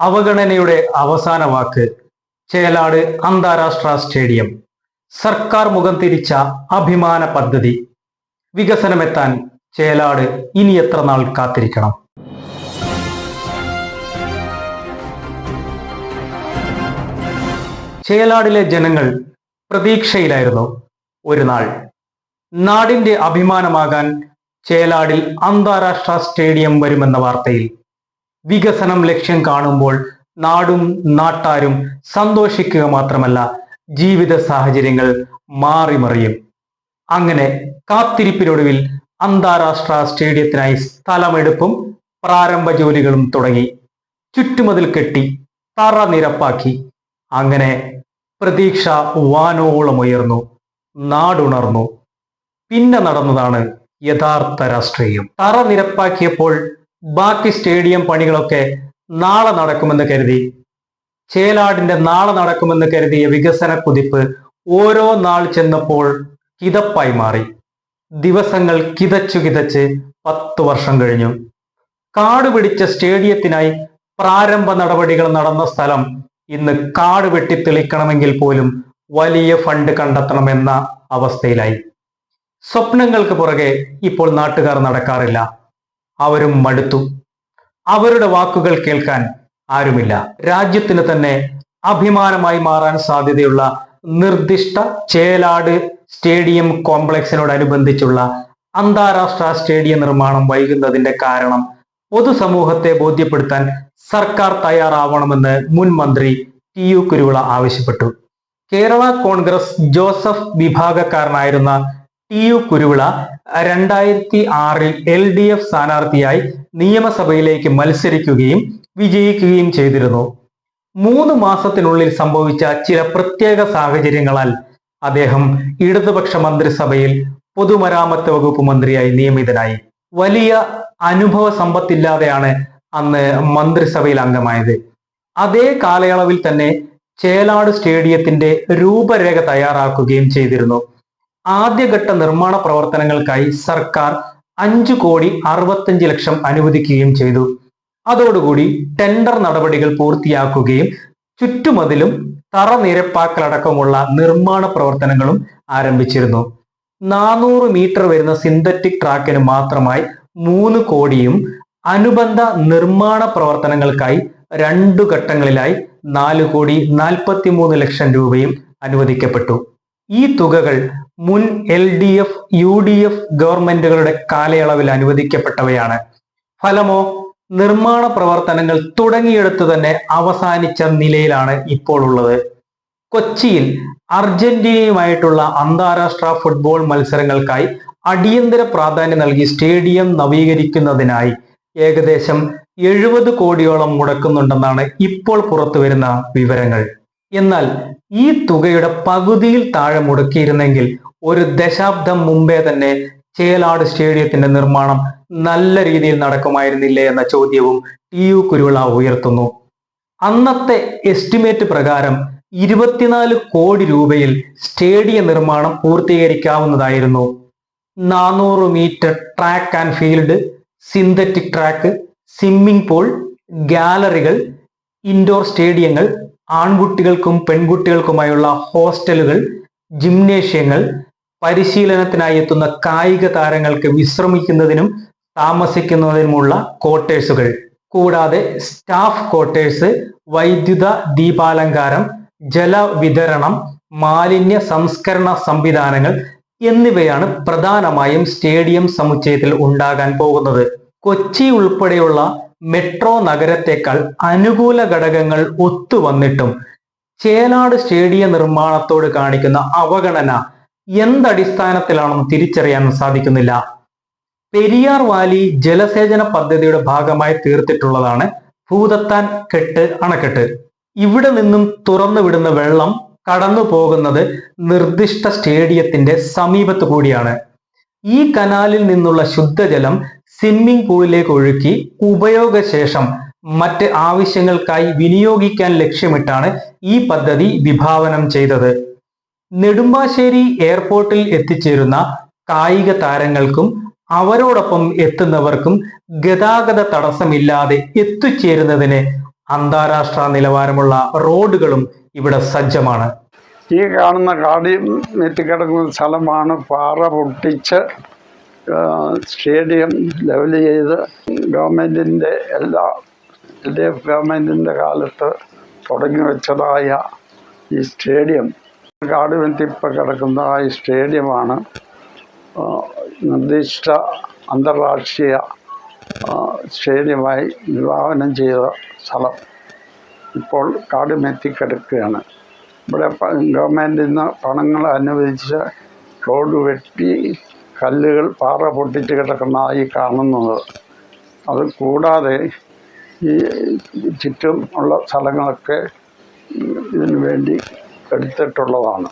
അവഗണനയുടെ അവസാന വാക്ക് ചേലാട് അന്താരാഷ്ട്ര സ്റ്റേഡിയം. സർക്കാർ മുഖം തിരിച്ച അഭിമാന പദ്ധതി. വികസനമെത്താൻ ചേലാട് ഇനി എത്ര നാൾ കാത്തിരിക്കണം? ചേലാടിലെ ജനങ്ങൾ പ്രതീക്ഷയിലായിരുന്നു ഒരു നാൾ. നാടിന്റെ അഭിമാനമാകാൻ ചേലാടിൽ അന്താരാഷ്ട്ര സ്റ്റേഡിയം വരുമെന്ന വാർത്തയിൽ വികസനം ലക്ഷ്യം കാണുമ്പോൾ നാടും നാട്ടാരും സന്തോഷിക്കുക മാത്രമല്ല ജീവിത സാഹചര്യങ്ങൾ മാറിമറിയും. അങ്ങനെ കാത്തിരിപ്പിനൊടുവിൽ അന്താരാഷ്ട്ര സ്റ്റേഡിയത്തിനായി സ്ഥലമെടുപ്പും പ്രാരംഭ ജോലികളും തുടങ്ങി. ചുറ്റുമതിൽ കെട്ടി തറ നിരപ്പാക്കി. അങ്ങനെ പ്രതീക്ഷ വാനോളം ഉയർന്നു നാടുണർന്നു. പിന്നെ നടന്നതാണ് യഥാർത്ഥ രാഷ്ട്രീയം. തറ നിരപ്പാക്കിയപ്പോൾ ബാക്കി സ്റ്റേഡിയം പണികളൊക്കെ നാളെ നടക്കുമെന്ന് കരുതി. ചേലാടിന്റെ നാളെ നടക്കുമെന്ന് കരുതിയ വികസന കുതിപ്പ് ഓരോ നാൾ ചെന്നപ്പോൾ കിതപ്പായി മാറി. ദിവസങ്ങൾ കിതച്ചു കിതച്ച് പത്തു വർഷം കഴിഞ്ഞു. കാട് പിടിച്ച സ്റ്റേഡിയത്തിനായി പ്രാരംഭ നടപടികൾ നടന്ന സ്ഥലം ഇന്ന് കാട് വെട്ടി തെളിക്കണമെങ്കിൽ പോലും വലിയ ഫണ്ട് കണ്ടെത്തണമെന്ന അവസ്ഥയിലായി. സ്വപ്നങ്ങൾക്ക് പുറകെ ഇപ്പോൾ നാട്ടുകാർ നടക്കാറില്ല. അവരും മടുത്തു. അവരുടെ വാക്കുകൾ കേൾക്കാൻ ആരുമില്ല. രാജ്യത്തിന് തന്നെ അഭിമാനമായി മാറാൻ സാധ്യതയുള്ള നിർദ്ദിഷ്ട ചേലാട് സ്റ്റേഡിയം കോംപ്ലക്സിനോടനുബന്ധിച്ചുള്ള അന്താരാഷ്ട്ര സ്റ്റേഡിയം നിർമ്മാണം വൈകുന്നതിന്റെ കാരണം പൊതുസമൂഹത്തെ ബോധ്യപ്പെടുത്താൻ സർക്കാർ തയ്യാറാവണമെന്ന് മുൻ മന്ത്രി ടി യു കുരുവിള ആവശ്യപ്പെട്ടു. കേരള കോൺഗ്രസ് ജോസഫ് വിഭാഗക്കാരനായിരുന്ന ടി യു കുരുവിള രണ്ടായിരത്തി ആറിൽ എൽ ഡി എഫ് സ്ഥാനാർത്ഥിയായി നിയമസഭയിലേക്ക് മത്സരിക്കുകയും വിജയിക്കുകയും ചെയ്തിരുന്നു. മൂന്ന് മാസത്തിനുള്ളിൽ സംഭവിച്ച ചില പ്രത്യേക സാഹചര്യങ്ങളാൽ അദ്ദേഹം ഇടതുപക്ഷ മന്ത്രിസഭയിൽ പൊതുമരാമത്ത് വകുപ്പ് മന്ത്രിയായി നിയമിതനായി. വലിയ അനുഭവ സമ്പത്തില്ലാതെയാണ് അന്ന് മന്ത്രിസഭയിൽ അംഗമായത്. അതേ കാലയളവിൽ തന്നെ ചേലാട് സ്റ്റേഡിയത്തിന്റെ രൂപരേഖ തയ്യാറാക്കുകയും ചെയ്തിരുന്നു. ആദ്യഘട്ട നിർമ്മാണ പ്രവർത്തനങ്ങൾക്കായി സർക്കാർ അഞ്ചു കോടി അറുപത്തഞ്ച് ലക്ഷം അനുവദിക്കുകയും ചെയ്തു. അതോടുകൂടി ടെൻഡർ നടപടികൾ പൂർത്തിയാക്കുകയും ചുറ്റുമതിലും തറ നിരപ്പാക്കലടക്കമുള്ള നിർമ്മാണ പ്രവർത്തനങ്ങളും ആരംഭിച്ചിരുന്നു. നാനൂറ് മീറ്റർ വരുന്ന സിന്തറ്റിക് ട്രാക്കിന് മാത്രമായി മൂന്ന് കോടിയും അനുബന്ധ നിർമ്മാണ പ്രവർത്തനങ്ങൾക്കായി രണ്ടു ഘട്ടങ്ങളിലായി നാല് കോടി നാൽപ്പത്തി മൂന്ന് ലക്ഷം രൂപയും അനുവദിക്കപ്പെട്ടു. ഈ തുകകൾ മുൻ L D F U D F ഗവൺമെന്റുകളുടെ കാലയളവിൽ അനുവദിക്കപ്പെട്ടവയാണ്. ഫലമോ നിർമ്മാണ പ്രവർത്തനങ്ങൾ തുടങ്ങിയെടുത്ത് തന്നെ അവസാനിച്ച നിലയിലാണ് ഇപ്പോൾ ഉള്ളത്. കൊച്ചിയിൽ അർജന്റീനയുമായിട്ടുള്ള അന്താരാഷ്ട്ര ഫുട്ബോൾ മത്സരങ്ങൾക്കായി അടിയന്തര പ്രാധാന്യം നൽകി സ്റ്റേഡിയം നവീകരിക്കുന്നതിനായി ഏകദേശം എഴുപത് കോടിയോളം മുടക്കുന്നുണ്ടെന്നാണ് ഇപ്പോൾ പുറത്തുവരുന്ന വിവരങ്ങൾ. എന്നാൽ ഈ തുകയുടെ പകുതിയിൽ താഴെ മുടക്കിയിരുന്നെങ്കിൽ ഒരു ദശാബ്ദം മുമ്പേ തന്നെ ചേലാട് സ്റ്റേഡിയത്തിന്റെ നിർമ്മാണം നല്ല രീതിയിൽ നടക്കുമായിരുന്നില്ലേ എന്ന ചോദ്യവും ടി യു കുരുവിള ഉയർത്തുന്നു. അന്നത്തെ എസ്റ്റിമേറ്റ് പ്രകാരം ഇരുപത്തിനാല് കോടി രൂപയിൽ സ്റ്റേഡിയ നിർമ്മാണം പൂർത്തീകരിക്കാവുന്നതായിരുന്നു. നാനൂറ് metre track and field synthetic track swimming pool ഗാലറികൾ indoor സ്റ്റേഡിയങ്ങൾ ആൺകുട്ടികൾക്കും പെൺകുട്ടികൾക്കുമായുള്ള ഹോസ്റ്റലുകൾ ജിംനേഷ്യങ്ങൾ പരിശീലനത്തിനായി എത്തുന്ന കായിക താരങ്ങൾക്ക് വിശ്രമിക്കുന്നതിനും താമസിക്കുന്നതിനുമുള്ള ക്വാർട്ടേഴ്സുകൾ. കൂടാതെ സ്റ്റാഫ് ക്വാർട്ടേഴ്സ് വൈദ്യുത ദീപാലങ്കാരം ജലവിതരണം മാലിന്യ സംസ്കരണ സംവിധാനങ്ങൾ എന്നിവയാണ് പ്രധാനമായും സ്റ്റേഡിയം സമുച്ചയത്തിൽ ഉണ്ടാകാൻ പോകുന്നത്. കൊച്ചി ഉൾപ്പെടെയുള്ള മെട്രോ നഗരത്തെക്കാൾ അനുകൂല ഘടകങ്ങൾ ഒത്തുവന്നിട്ടും ചേലാട് സ്റ്റേഡിയ നിർമ്മാണത്തോട് കാണിക്കുന്ന അവഗണന എന്തടിസ്ഥാനത്തിലാണെന്ന് തിരിച്ചറിയാൻ സാധിക്കുന്നില്ല. പെരിയാർ വാലി ജലസേചന പദ്ധതിയുടെ ഭാഗമായി തീർത്തിട്ടുള്ളതാണ് ഭൂതത്താൻ കെട്ട് അണക്കെട്ട്. ഇവിടെ നിന്നും തുറന്നു വിടുന്ന വെള്ളം കടന്നു പോകുന്നത് നിർദ്ദിഷ്ട സ്റ്റേഡിയത്തിന്റെ സമീപത്ത് കൂടിയാണ് ഈ കനാലിൽ നിന്നുള്ള ശുദ്ധജലം സ്വിമ്മിംഗ് പൂളിലേക്ക് ഒഴുക്കി ഉപയോഗശേഷം മറ്റ് ആവശ്യങ്ങൾക്കായി വിനിയോഗിക്കാൻ ലക്ഷ്യമിട്ടാണ് ഈ പദ്ധതി വിഭാവനം ചെയ്തത്. നെടുമ്പാശ്ശേരി എയർപോർട്ടിൽ എത്തിച്ചേരുന്ന കായിക താരങ്ങൾക്കും അവരോടൊപ്പം എത്തുന്നവർക്കും ഗതാഗത തടസ്സമില്ലാതെ എത്തിച്ചേരുന്നതിന് അന്താരാഷ്ട്ര നിലവാരമുള്ള റോഡുകളും ഇവിടെ സജ്ജമാണ്. ഈ കാണുന്ന കാടി നെറ്റിക്കിടക്കുന്ന സ്ഥലമാണ് പാറ പൊട്ടിച്ച് സ്റ്റേഡിയം ലെവൽ ചെയ്ത് ഗവൺമെന്റിന്റെ എല്ലാ എൽ ഡി എഫ് ഗവൺമെന്റിന്റെ കാലത്ത് തുടങ്ങി വെച്ചതായ ഈ സ്റ്റേഡിയം. കാട് വെട്ടിപ്പോൾ കിടക്കുന്ന ഈ സ്റ്റേഡിയമാണ് നിർദ്ദിഷ്ട അന്താരാഷ്ട്രീയ സ്റ്റേഡിയമായി വിഭാവനം ചെയ്ത സ്ഥലം. ഇപ്പോൾ കാട് മെത്തിക്കിടക്കുകയാണ്. ഇവിടെ ഗവൺമെന്റിൽ നിന്ന് പണങ്ങൾ അനുവദിച്ച് റോഡ് വെട്ടി കല്ലുകൾ പാറ പൊട്ടിച്ച് കിടക്കുന്ന ഈ കാണുന്നത്. അത് കൂടാതെ ഈ ചുറ്റും ഉള്ള സ്ഥലങ്ങളൊക്കെ ഇതിനു വേണ്ടി എടുത്തിട്ടുള്ളതാണ്.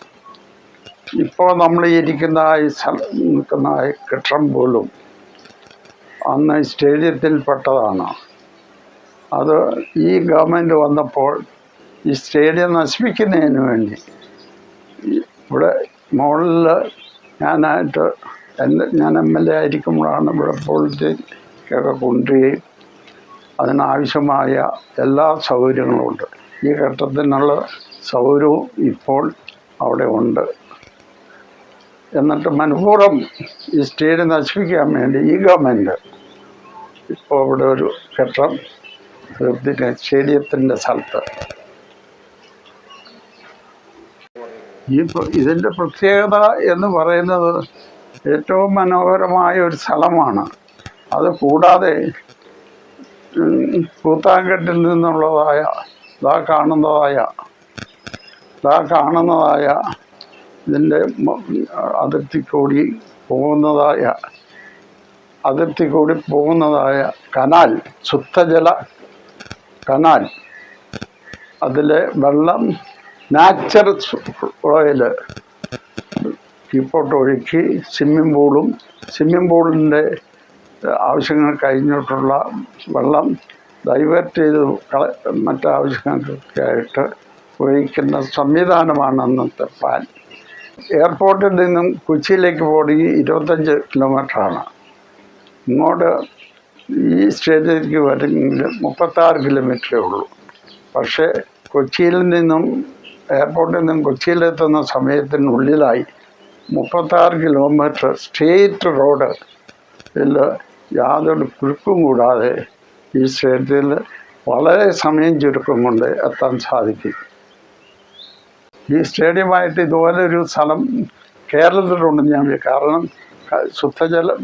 ഇപ്പോൾ നമ്മൾ ഇരിക്കുന്ന ഈ സ്ഥലം നിൽക്കുന്ന ഈ കെട്ടിടം പോലും അന്ന് സ്റ്റേഡിയത്തിൽ സ്റ്റേഡിയത്തിൽപ്പെട്ടതാണ് അത് ഈ ഗവൺമെന്റ് വന്നപ്പോൾ ഈ സ്റ്റേഡിയം നശിപ്പിക്കുന്നതിന് വേണ്ടി. ഇവിടെ മുകളിൽ ഞാനായിട്ട് ഞാൻ എം എൽ എ ആയിരിക്കുമ്പോഴാണ് ഇവിടെ പോളിറ്റിക്കൊക്കെ കൊണ്ടുവരികയും അതിനാവശ്യമായ എല്ലാ സൗകര്യങ്ങളും ഉണ്ട്. ഈ ഘട്ടത്തിനുള്ള സൗകര്യവും ഇപ്പോൾ അവിടെ ഉണ്ട്. എന്നിട്ട് മനഃപൂർവം ഈ സ്റ്റേറ്റ് നശിപ്പിക്കാൻ വേണ്ടി ഈ ഗവൺമെന്റ് ഇപ്പോൾ ഇവിടെ ഒരു ഘട്ടം സ്റ്റേഡിയത്തിന്റെ സ്ഥലത്ത്. ഈ ഇതിന്റെ പ്രത്യേകത എന്ന് പറയുന്നത് ഏറ്റവും മനോഹരമായ ഒരു സ്ഥലമാണ് അത് കൂടാതെ കൂത്താങ്കെട്ടിൽ നിന്നുള്ളതായ ഇതാ കാണുന്നതായ ഇതാ കാണുന്നതായ ഇതിന്റെ അതിർത്തി കൂടി പോകുന്നതായ അതിർത്തി കൂടി പോകുന്നതായ കനാൽ ശുദ്ധജല കനാൽ അതിലെ വെള്ളം നാച്ചുറൽ ഓയിൽ കീപ്പോട്ട് ഒഴുക്കി സ്വിമ്മിംഗ് പൂളും സ്വിമ്മിംഗ് പൂളിന്റെ ആവശ്യങ്ങൾ കഴിഞ്ഞിട്ടുള്ള വെള്ളം ഡൈവേർട്ട് ചെയ്ത് മറ്റാവശ്യങ്ങൾക്കൊക്കെ ആയിട്ട് ഉപയോഗിക്കുന്ന സംവിധാനമാണ് അന്നത്തെ പ്ലാൻ എയർപോർട്ടിൽ നിന്നും കൊച്ചിയിലേക്ക് പോകണമെങ്കിൽ ഇരുപത്തഞ്ച് കിലോമീറ്ററാണ് ഇങ്ങോട്ട് ഈ സ്റ്റേജിലേക്ക് വരണമെങ്കിൽ മുപ്പത്താറ് കിലോമീറ്ററേ ഉള്ളൂ. പക്ഷേ കൊച്ചിയിൽ നിന്നും എയർപോർട്ടിൽ നിന്നും കൊച്ചിയിലെത്തുന്ന സമയത്തിനുള്ളിലായി മുപ്പത്താറ് കിലോമീറ്റർ സ്റ്റേറ്റ് റോഡ് ഇതിൽ യാതൊരു കുരുക്കും കൂടാതെ ഈ സ്റ്റേറ്റിൽ വളരെ സമയം ചുരുക്കം കൊണ്ട് എത്താൻ സാധിക്കും. ഈ സ്റ്റേഡിയമായിട്ട് ഇതുപോലെ ഒരു സ്ഥലം കേരളത്തിലുണ്ട് ഞാൻ കാരണം ശുദ്ധജലം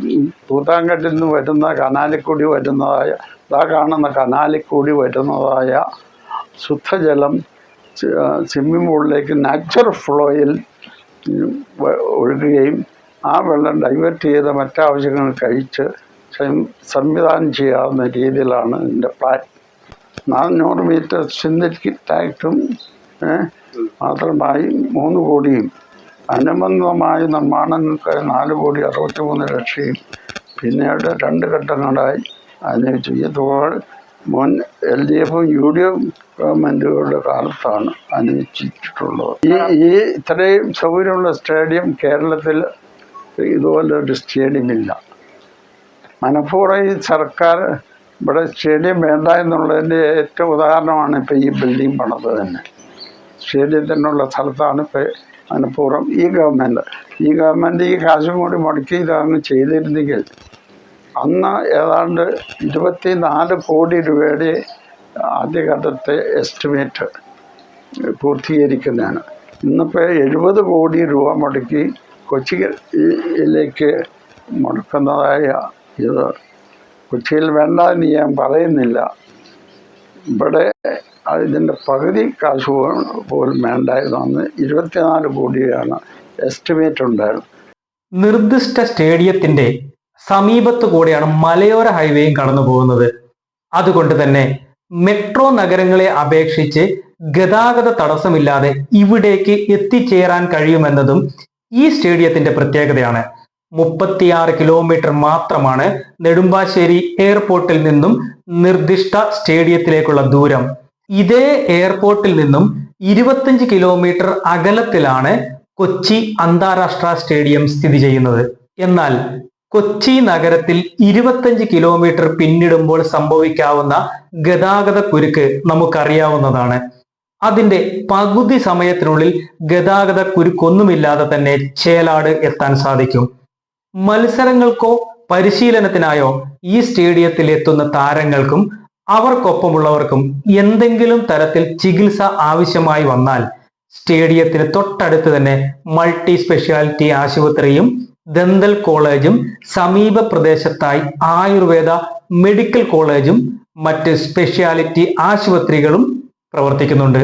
തൂത്താങ്കട്ടിൽ നിന്ന് വരുന്ന കനാലിൽ കൂടി വരുന്നതായ ഇതാ കാണുന്ന കനാലിൽ കൂടി വരുന്നതായ ശുദ്ധജലം സ്വിമ്മിംഗ് പൂളിലേക്ക് നാച്ചുറൽ ഫ്ലോയിൽ ഒഴുകുകയും ആ വെള്ളം ഡൈവേർട്ട് ചെയ്ത് മറ്റാവശ്യങ്ങൾ കഴിച്ച് സംവിധാനം ചെയ്യാവുന്ന രീതിയിലാണ് ഇതിന്റെ പ്ലാൻ നാനൂറ് മീറ്റർ സിന്തറ്റിക് ടാക്റ്റും മാത്രമായി മൂന്ന് കോടിയും. അനുബന്ധമായ നിർമ്മാണങ്ങൾക്ക് നാല് കോടി അറുപത്തി മൂന്ന് ലക്ഷയും പിന്നീട് രണ്ട് ഘട്ടങ്ങളായി അതിന് ഈ തുകകൾ മുൻ എൽ ഡി എഫും യു ഡി എഫ് ഗവൺമെന്റുകളുടെ കാലത്താണ് അനുവദിച്ചിട്ടുള്ളത്. ഈ ഈ ഇത്രയും സൗകര്യമുള്ള സ്റ്റേഡിയം കേരളത്തിൽ ഇതുപോലെ ഒരു സ്റ്റേഡിയം ഇല്ല മനഃപൂർവം ഈ സർക്കാർ ഇവിടെ സ്റ്റേഡിയം വേണ്ട എന്നുള്ളതിന്റെ ഏറ്റവും ഉദാഹരണമാണ് ഇപ്പോൾ ഈ ബിൽഡിംഗ് പണിത് തന്നെ. സ്റ്റേഡിയത്തിനുള്ള സ്ഥലത്താണ് ഇപ്പോൾ മനഃപൂർവം ഈ ഗവൺമെന്റ് ഈ ഗവൺമെന്റ് ഈ കാശും കൂടി മുടക്കി ഇതങ്ങ് ചെയ്തിരുന്നെങ്കിൽ അന്ന് ഏതാണ്ട് ഇരുപത്തി നാല് കോടി രൂപയുടെ ആദ്യഘട്ടത്തെ എസ്റ്റിമേറ്റ് പൂർത്തീകരിക്കുന്നതാണ്. ഇന്നിപ്പോൾ എഴുപത് കോടി രൂപ മുടക്കി കൊച്ചിയിലേക്ക് മുടക്കുന്നതായ ഇത് കൊച്ചിയിൽ വേണ്ട എന്ന് ഞാൻ പറയുന്നില്ല. ഇവിടെ അതിന്റെ പകുതി കാശ് പോലും വേണ്ടായിരുന്നു. ഇരുപത്തിനാല് കോടിയാണ് എസ്റ്റിമേറ്റ് ഉണ്ടായിരുന്നത്. നിർദ്ദിഷ്ട സ്റ്റേഡിയത്തിന്റെ സമീപത്തു കൂടെയാണ് മലയോര ഹൈവേയും കടന്നു പോകുന്നത്. അതുകൊണ്ട് തന്നെ മെട്രോ നഗരങ്ങളെ അപേക്ഷിച്ച് ഗതാഗത തടസ്സമില്ലാതെ ഇവിടേക്ക് എത്തിച്ചേരാൻ കഴിയുമെന്നതും ഈ സ്റ്റേഡിയത്തിന്റെ പ്രത്യേകതയാണ്. മുപ്പത്തിയാറ് കിലോമീറ്റർ മാത്രമാണ് നെടുമ്പാശ്ശേരി എയർപോർട്ടിൽ നിന്നും നിർദ്ദിഷ്ട സ്റ്റേഡിയത്തിലേക്കുള്ള ദൂരം. ഇതേ എയർപോർട്ടിൽ നിന്നും ഇരുപത്തിയഞ്ച് കിലോമീറ്റർ അകലത്തിലാണ് കൊച്ചി അന്താരാഷ്ട്ര സ്റ്റേഡിയം സ്ഥിതി ചെയ്യുന്നത്. എന്നാൽ കൊച്ചി നഗരത്തിൽ ഇരുപത്തഞ്ച് കിലോമീറ്റർ പിന്നിടുമ്പോൾ സംഭവിക്കാവുന്ന ഗതാഗത കുരുക്ക് നമുക്കറിയാവുന്നതാണ്. അതിന്റെ പകുതി സമയത്തിനുള്ളിൽ ഗതാഗത കുരുക്കൊന്നുമില്ലാതെ തന്നെ ചേലാട് എത്താൻ സാധിക്കും. മത്സരങ്ങൾക്കോ പരിശീലനത്തിനായോ ഈ സ്റ്റേഡിയത്തിൽ എത്തുന്ന താരങ്ങൾക്കും അവർക്കൊപ്പമുള്ളവർക്കും എന്തെങ്കിലും തരത്തിൽ ചികിത്സ ആവശ്യമായി വന്നാൽ സ്റ്റേഡിയത്തിന് തൊട്ടടുത്ത് തന്നെ മൾട്ടി സ്പെഷ്യാലിറ്റി ആശുപത്രിയും ദന്തൽ കോളേജും സമീപ പ്രദേശത്തായി ആയുർവേദ മെഡിക്കൽ കോളേജും മറ്റ് സ്പെഷ്യാലിറ്റി ആശുപത്രികളും പ്രവർത്തിക്കുന്നുണ്ട്.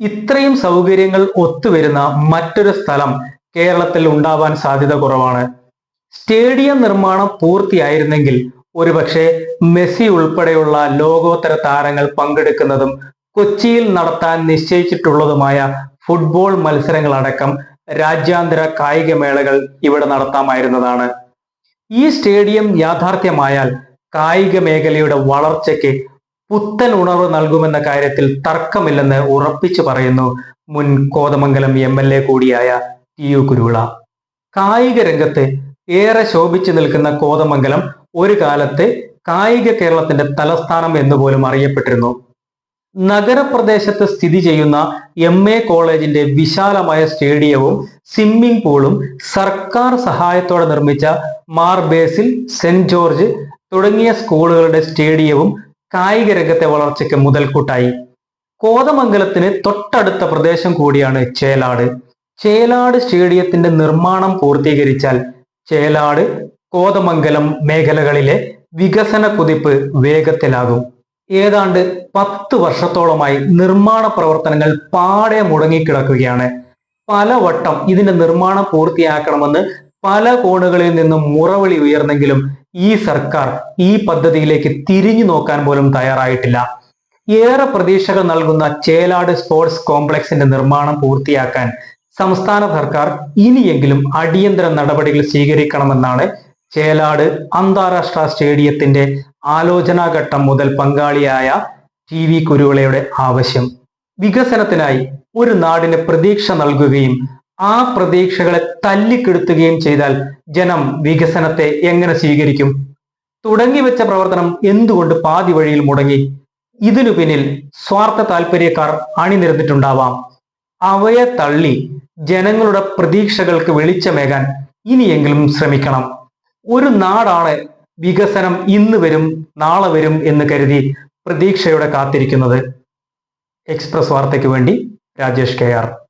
ഇത്രയും സൗകര്യങ്ങൾ ഒത്തുവരുന്ന മറ്റൊരു സ്ഥലം കേരളത്തിൽ ഉണ്ടാവാൻ സാധ്യത കുറവാണ്. സ്റ്റേഡിയം നിർമ്മാണം പൂർത്തിയായിരുന്നെങ്കിൽ ഒരുപക്ഷെ മെസ്സി ഉൾപ്പെടെയുള്ള ലോകോത്തര താരങ്ങൾ പങ്കെടുക്കുന്നതും കൊച്ചിയിൽ നടത്താൻ നിശ്ചയിച്ചിട്ടുള്ളതുമായ ഫുട്ബോൾ മത്സരങ്ങളടക്കം രാജ്യാന്തര കായികമേളകൾ ഇവിടെ നടത്താമായിരുന്നതാണ്. ഈ സ്റ്റേഡിയം യാഥാർത്ഥ്യമായാൽ കായിക മേഖലയുടെ വളർച്ചയ്ക്ക് പുത്തൻ ഉണർവ് നൽകുമെന്ന കാര്യത്തിൽ തർക്കമില്ലെന്ന് ഉറപ്പിച്ചു പറയുന്നു മുൻ കോതമംഗലം എം എൽ എ കൂടിയായ ടി യു കുരുവിള. കായിക രംഗത്ത് ഏറെ ശോഭിച്ചു നിൽക്കുന്ന കോതമംഗലം ഒരു കാലത്ത് കായിക കേരളത്തിന്റെ തലസ്ഥാനം എന്ന് പോലും അറിയപ്പെട്ടിരുന്നു. നഗരപ്രദേശത്ത് സ്ഥിതി ചെയ്യുന്ന എം എ കോളേജിന്റെ വിശാലമായ സ്റ്റേഡിയവും സ്വിമ്മിംഗ് പൂളും സർക്കാർ സഹായത്തോടെ നിർമ്മിച്ച മാർബേസിൽ സെന്റ് ജോർജ് തുടങ്ങിയ സ്കൂളുകളുടെ സ്റ്റേഡിയവും കായിക രംഗത്തെ വളർച്ചയ്ക്ക് മുതൽക്കൂട്ടായി. കോതമംഗലത്തിന് തൊട്ടടുത്ത പ്രദേശം കൂടിയാണ് ചേലാട്. ചേലാട് സ്റ്റേഡിയത്തിന്റെ നിർമ്മാണം പൂർത്തീകരിച്ചാൽ ചേലാട് കോതമംഗലം മേഖലകളിലെ വികസന കുതിപ്പ് വേഗത്തിലാകും. ഏതാണ്ട് പത്ത് വർഷത്തോളമായി നിർമ്മാണ പ്രവർത്തനങ്ങൾ പാടെ മുടങ്ങിക്കിടക്കുകയാണ്. പലവട്ടം ഇതിന്റെ നിർമ്മാണം പൂർത്തിയാക്കണമെന്ന് പല കോണുകളിൽ നിന്നും മുറവിളി ഉയർന്നെങ്കിലും ഈ സർക്കാർ ഈ പദ്ധതിയിലേക്ക് തിരിഞ്ഞു നോക്കാൻ പോലും തയ്യാറായിട്ടില്ല. ഏറെ പ്രതീക്ഷകൾ നൽകുന്ന ചേലാട് സ്പോർട്സ് കോംപ്ലക്സിന്റെ നിർമ്മാണം പൂർത്തിയാക്കാൻ സംസ്ഥാന സർക്കാർ ഇനിയെങ്കിലും അടിയന്തര നടപടികൾ സ്വീകരിക്കണമെന്നാണ് ചേലാട് അന്താരാഷ്ട്ര സ്റ്റേഡിയത്തിന്റെ ആലോചനാഘട്ടം മുതൽ പങ്കാളിയായ ടി വി കുരുവിളയുടെ ആവശ്യം. വികസനത്തിനായി ഒരു നാടിന് പ്രതീക്ഷ നൽകുകയും ആ പ്രതീക്ഷകളെ തല്ലിക്കെടുത്തുകയും ചെയ്താൽ ജനം വികസനത്തെ എങ്ങനെ സ്വീകരിക്കും? തുടങ്ങി വെച്ച പ്രവർത്തനം എന്തുകൊണ്ട് പാതി വഴിയിൽ മുടങ്ങി? ഇതിനു പിന്നിൽ സ്വാർത്ഥ താല്പര്യക്കാർ അണിനിരന്നിട്ടുണ്ടാവാം. അവയെ തള്ളി ജനങ്ങളുടെ പ്രതീക്ഷകൾക്ക് വെളിച്ചമേകാൻ ഇനിയെങ്കിലും ശ്രമിക്കണം. ഒരു നാടാണ് വികസനം ഇന്ന് വരും നാളെ വരും എന്ന് കരുതി പ്രതീക്ഷയോടെ കാത്തിരിക്കുന്നത്. എക്സ്പ്രസ് വാർത്തയ്ക്ക് വേണ്ടി രാജേഷ് കെ ആർ.